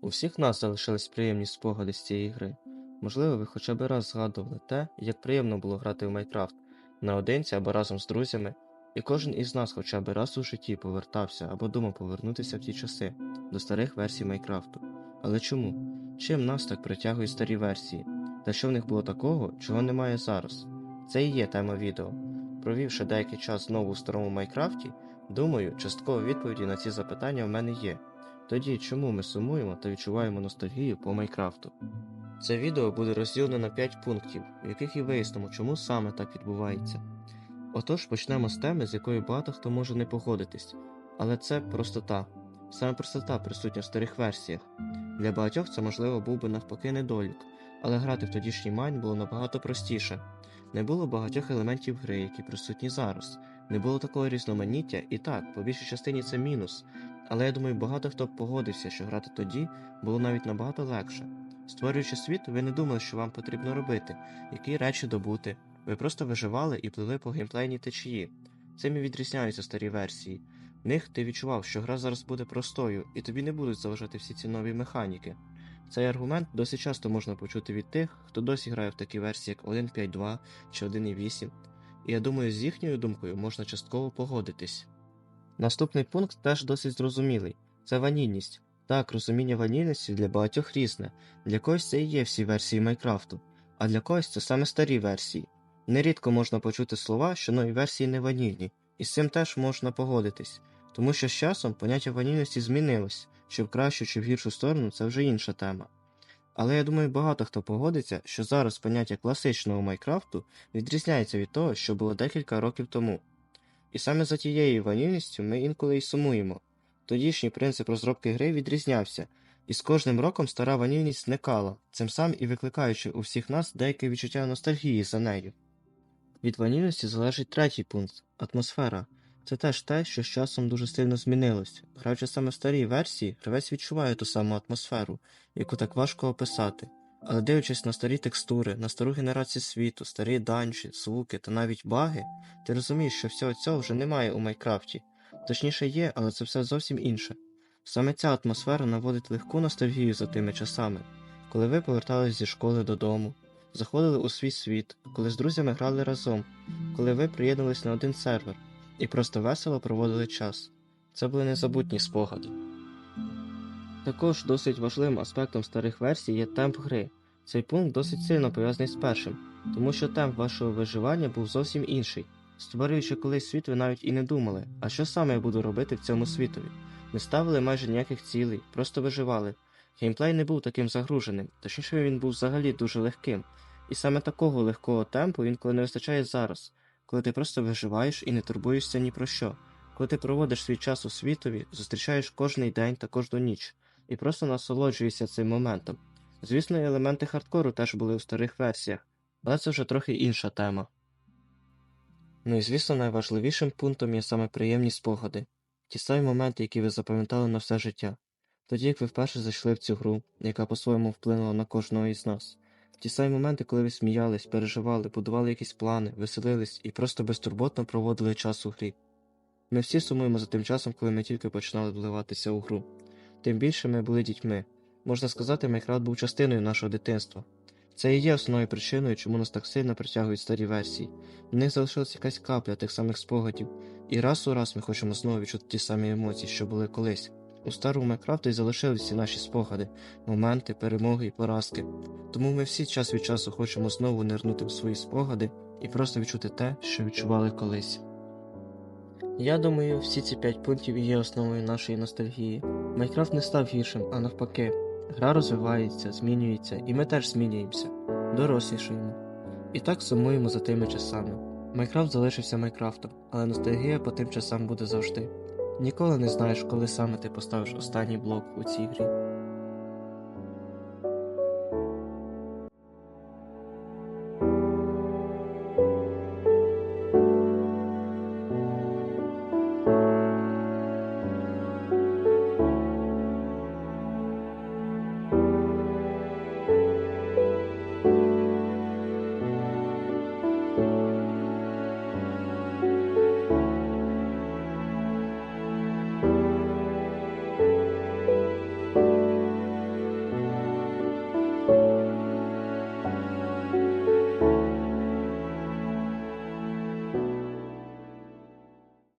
У всіх нас залишились приємні спогади з цієї гри. Можливо, ви хоча б раз згадували те, як приємно було грати в Майнкрафт наодинці або разом з друзями, і кожен із нас хоча б раз у житті повертався або думав повернутися в ті часи до старих версій Майнкрафту. Але чому? Чим нас так притягують старі версії? Та що в них було такого, чого немає зараз? Це і є тема відео. Провівши деякий час знову у старому Майнкрафті, думаю, частково відповіді на ці запитання в мене є. Тоді чому ми сумуємо та відчуваємо ностальгію по Майнкрафту? Це відео буде розділене на 5 пунктів, в яких і вияснимо, чому саме так відбувається. Отож, почнемо з теми, з якою багато хто може не погодитись, але це простота. Саме простота присутня в старих версіях. Для багатьох це, можливо, був би навпаки недолік, але грати в тодішній майн було набагато простіше. Не було багатьох елементів гри, які присутні зараз. Не було такого різноманіття, і так, по більшій частині це мінус. Але я думаю, багато хто погодився, що грати тоді було навіть набагато легше. Створюючи світ, ви не думали, що вам потрібно робити, які речі добути. Ви просто виживали і плили по геймплейній течії. Цим і відрізняються старі версії. В них ти відчував, що гра зараз буде простою, і тобі не будуть заважати всі ці нові механіки. Цей аргумент досить часто можна почути від тих, хто досі грає в такі версії, як 1.5.2 чи 1.8, і я думаю, з їхньою думкою можна частково погодитись. Наступний пункт теж досить зрозумілий це ванільність. Так, розуміння ванільності для багатьох різне, для когось це і є всі версії Майнкрафту, а для когось це саме старі версії. Нерідко можна почути слова, що нові версії не ванільні, і з цим теж можна погодитись, тому що з часом поняття ванільності змінилось, чи в кращу, чи в гіршу сторону це вже інша тема. Але я думаю, багато хто погодиться, що зараз поняття класичного Майнкрафту відрізняється від того, що було декілька років тому. І саме за тією ванільністю ми інколи й сумуємо. Тодішній принцип розробки гри відрізнявся, і з кожним роком стара ванільність зникала, цим самим і викликаючи у всіх нас деяке відчуття ностальгії за нею. Від ванільності залежить третій пункт атмосфера. Це теж те, що з часом дуже сильно змінилось. Граючи саме в старій версії, гравець відчуває ту саму атмосферу, яку так важко описати. Але дивлячись на старі текстури, на стару генерацію світу, старі данжі, звуки та навіть баги, ти розумієш, що всього цього вже немає у Майнкрафті. Точніше є, але це все зовсім інше. Саме ця атмосфера наводить легку ностальгію за тими часами, коли ви повертались зі школи додому, заходили у свій світ, коли з друзями грали разом, коли ви приєднались на один сервер і просто весело проводили час. Це були незабутні спогади. Також досить важливим аспектом старих версій є темп гри. Цей пункт досить сильно пов'язаний з першим, тому що темп вашого виживання був зовсім інший. Створюючи колись світ, ви навіть і не думали, а що саме я буду робити в цьому світові. Не ставили майже ніяких цілей, просто виживали. Геймплей не був таким загруженим, точніше він був взагалі дуже легким. І саме такого легкого темпу інколи не вистачає зараз, коли ти просто виживаєш і не турбуєшся ні про що, коли ти проводиш свій час у світові, зустрічаєш кожний день та кожну ніч, і просто насолоджуєшся цим моментом. Звісно, елементи хардкору теж були у старих версіях, але це вже трохи інша тема. Ну і звісно, найважливішим пунктом є саме приємні спогади, ті самі моменти, які ви запам'ятали на все життя. Тоді, як ви вперше зайшли в цю гру, яка по-своєму вплинула на кожного із нас. Ті самі моменти, коли ви сміялись, переживали, будували якісь плани, веселились і просто безтурботно проводили час у грі. Ми всі сумуємо за тим часом, коли ми тільки починали вливатися у гру. Тим більше ми були дітьми. Можна сказати, Майнкрафт був частиною нашого дитинства. Це і є основною причиною, чому нас так сильно притягують старі версії. В них залишилась якась капля тих самих спогадів, і раз у раз ми хочемо знову відчути ті самі емоції, що були колись. У старому Майнкрафті залишилися наші спогади, моменти, перемоги і поразки. Тому ми всі час від часу хочемо знову нирнути в свої спогади і просто відчути те, що відчували колись. Я думаю, всі ці п'ять пунктів є основою нашої ностальгії. Майнкрафт не став гіршим, а навпаки. Гра розвивається, змінюється, і ми теж змінюємося, дорослішаємо. І так сумуємо за тими часами. Майнкрафт залишився Майнкрафтом, але ностальгія по тим часам буде завжди. Ніколи не знаєш, коли саме ти поставиш останній блок у цій грі.